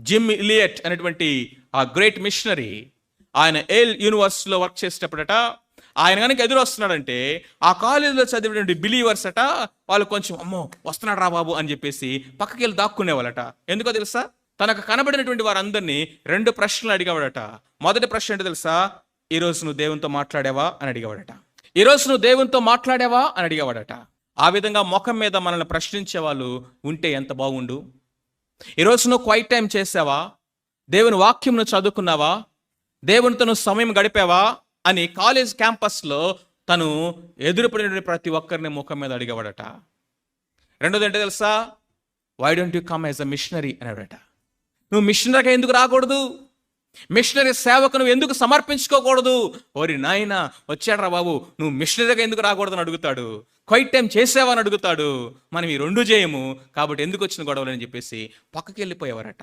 Gym Elliot అనేటువంటి ఆ great machinery ఆయన ఏల్ యూనివర్సిటీలో వర్క్ చేసేటప్పుడట ఆయన కనుక ఎదురు వస్తున్నాడంటే ఆ కాలేజీలో చదివినటువంటి బిలీవర్స్ అట వాళ్ళు కొంచెం అమ్మో వస్తున్నాడు రా బాబు అని చెప్పేసి పక్కకి వెళ్ళి దాక్కునేవాళ్ళట. ఎందుకో తెలుసా? తనకు కనబడినటువంటి వారందరినీ రెండు ప్రశ్నలు అడిగేవాడట. మొదటి ప్రశ్న ఏంటో తెలుసా? ఈరోజు నువ్వు దేవునితో మాట్లాడావా? అని అడిగేవాడట. ఈరోజు నువ్వు దేవునితో మాట్లాడావా? అని అడిగేవాడట. ఆ విధంగా ముఖం మీద మనల్ని ప్రశ్నించే వాళ్ళు ఉంటే ఎంత బాగుండు? ఈరోజు నువ్వు క్వైట్ టైం చేసావా? దేవుని వాక్యం చదువుకున్నావా? దేవునితో నువ్వు సమయం గడిపావా? అని కాలేజ్ క్యాంపస్లో తను ఎదురుపడిన ప్రతి ఒక్కరిని ముఖం మీద అడిగేవాడట. రెండోది ఏంటో తెలుసా? Why don't you come as a missionary అనేవాడట. నువ్వు మిషనరీగా ఎందుకు రాకూడదు? మిషనరీ సేవకు నువ్వు ఎందుకు సమర్పించుకోకూడదు? ఓరి నాయన వచ్చాడ్రా బాబు నువ్వు మిషనరీగా ఎందుకు రాకూడదని అడుగుతాడు? క్వైట్ టైం చేసావని అడుగుతాడు? మనం ఈ రెండు చేయము కాబట్టి ఎందుకు వచ్చిన గొడవలు అని చెప్పేసి పక్కకి వెళ్ళిపోయేవారట